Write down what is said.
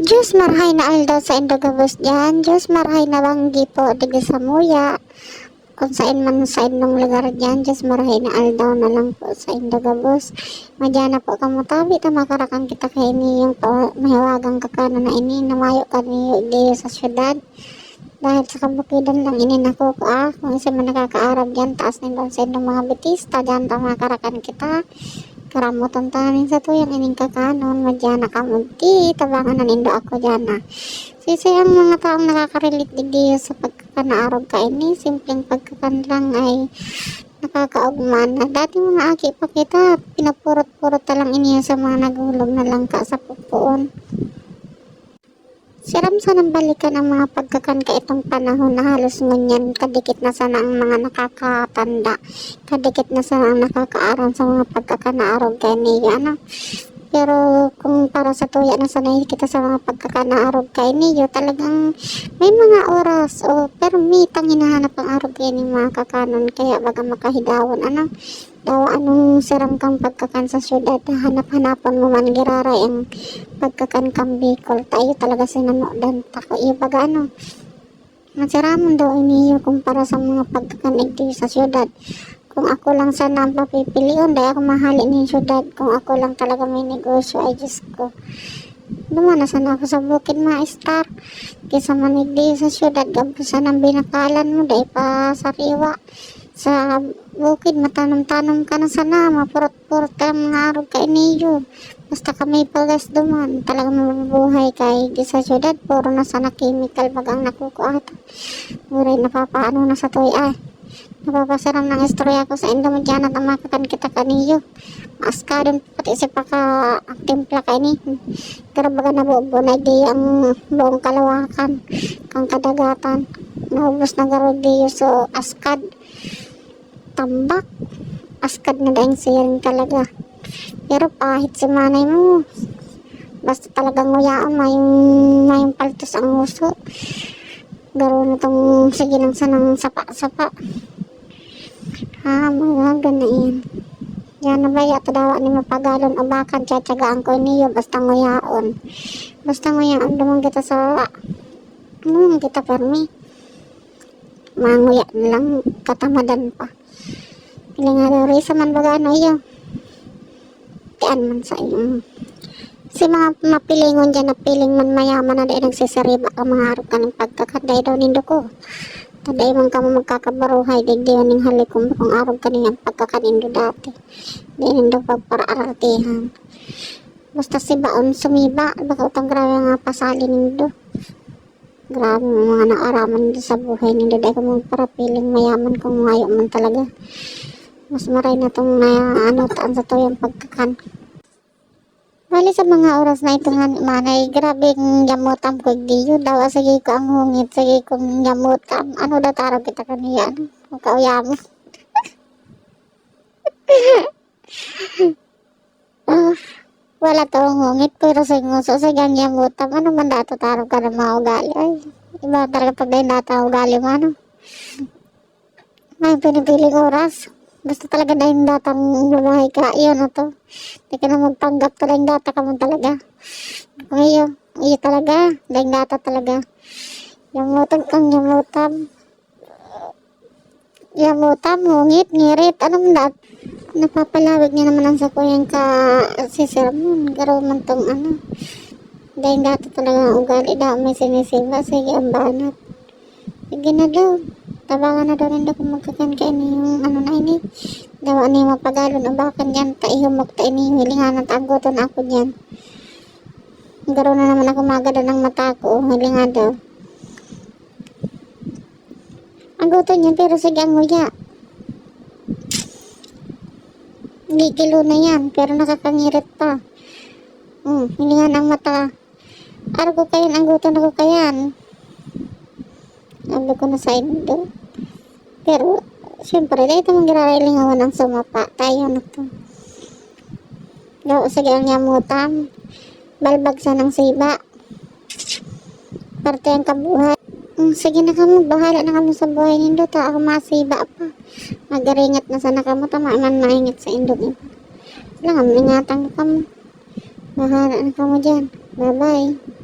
Diyos marhay na aldaw sa indogabos dyan. Diyos marhay na banggi po digdi sa muya. Kung saan man sa indong lugar dyan, Diyos marhay na aldaw na lang po sa indogabos. Madya na po kamutabi, tamakarakan kita kay ini yung po, mahiwagang kakano na ini, namayo ka niyo di sa syudad. Dahil sa kabukidan lang ini nako ko ah, kung isa man nakakaarab dyan, taas na sa indong mga bitista, dyan tamakarakan kita. Karamutan tanin sa tuyang ining kakanon, madya kamunti, tabangan na nindo ako dyan ah. Sisi ang mga taong nakaka-relate digdi sa pagkakanaarog ka ini, simpleng pagkakan lang ay nakakaugman na. Dati mga aki pa kita, pinapurot-purot ta lang iniya sa mga nagulog na langka sa pupuon. Siram sa nang balikan ang mga pagkakan ka itong panahon na halos ngunyan, kadikit na sana ang mga nakakatanda, kadikit na sana ang nakakaaram sa mga pagkakanaarog kay niya, ano. Pero kung para sa tuya na sanay kita sa mga pagkakanaarog kay niyo, talagang may mga oras o permit ang hinahanap ang arog kay ni mga kakanon. Kaya baga makahidawon ano? Daw anong siram kang pagkakan sa syudad hanap-hanapan mo man giraray ang pagkakan kang Bicol. Tayo talaga sinano dan tako iyo baga ano? Masiramon daw iniyo kumpara sa mga pagkakan dito sa syudad kung ako lang sana ang papipilion, dahil ako mahalin ng syudad. Kung ako lang talaga may negosyo, ay Diyos ko. Naman na sana ako sa bukid maestar. Kisa manigdi sa syudad, gabusan ang binakalan mo, dahil pa sariwa. Sa bukid, matanong-tanong ka na sana, mapurot-purot ka mga araw kay niyo. Basta kami pagas duman, talagang mabubuhay kay di sa syudad, puro na sana chemical bagang nakukuha. Muray napapaano na sa toy ay. Napapasaram ng istorya ko sa Indomadyan at makakan kita kaniyo. Aska din pati si paka timpla kay ni. Karabaga na buo na di ang buong kalawakan. Kang kadagatan. Naubos na garo di so askad. Tambak. Askad na dahil siya talaga. Pero pahit si manay mo. Basta talagang nguyaan mayong, mayong paltos ang uso. Garo na tong sige ng sanang sapa-sapa. Ha, mga ganain. Yan na ba yato dawa ni mapagalon o bakan tsatsagaan ko niyo basta nguyaon. Basta nguyaon dumang kita sa ano kita permi. Manguya lang katamadan pa. Pili nga daw risa man baga ano iyo. Tian man sa iyo. Si mga mapilingon dyan na piling man mayaman na dahil nagsisariba ang mga harap ka ng pagkakaday daw nindo ko. Taday man ka mo magkakabaruhay, digdi yun ng halikom kung araw ka niyang pagkakanindo dati. Di nindo pagparaartihan. Basta si Baon sumiba, baka utang grabe nga pasali nindo. Grabe mga naaraman sa buhay nindo. Dahil ka mo parapiling mayaman kung ngayon man talaga. Mas maray na tong na ano taan sa to yung pagkakan. Bali sa mga oras na ito nga manay, grabe ng yamutam ko diyo daw. Sige ko ang hungit, sige kong yamutam. Ano daw taro kita kaniya? Ano? Kauya mo. Ah, wala to ang hungit, pero sa nguso, sa gang yamutam. Ano man dato taro ka na mga ugali? Ay, iba talaga pag dahil data ugali mo, ano? May pinipiling oras. Basta talaga dahil datang bumahay ka, yun na to. Hindi ka na magpanggap talagang data ka mo talaga. Kung iyo, talaga, dahil data talaga. Yamutan kang yamutam. Yamutam, hungit, ngirit, ano man dat? Napapalawig niya naman ang sa kuyang ka si Sir Moon. Garo man tong ano. Dahil data talaga ang ugali daw may sinisiba. Sige, ang banat. Sige na daw. Tabangan na daw rin daw kung magkakan ka ini yung ano na ini. Dawa ni mapagalon o bakan dyan. Taihumok ta ini. Hilingan at agoton ako dyan. Garo na naman ako magada ng mata ko. Hilingan daw. Agoton yan pero sige ang nguya. Gigilo na yan pero nakakangirit pa. Hmm, hilingan ang mata. Araw ko kayan, agoton ako kayan. Sabi ko na sa indo. Pero, syempre, dahil ito mong girarailingawan ng sumapa. Tayo na to. Daw, sige ang yamutam. Balbag sa ng siba. Parte ang kabuhay. Mm, sige na kamo, bahala na kamo sa buhay nindo. Ta ako masiba pa. Magaringat na sana kamo. Tama man maingit sa indog iba. Wala nga, ingatan ka mo. Bahala na kamo dyan. Bye-bye.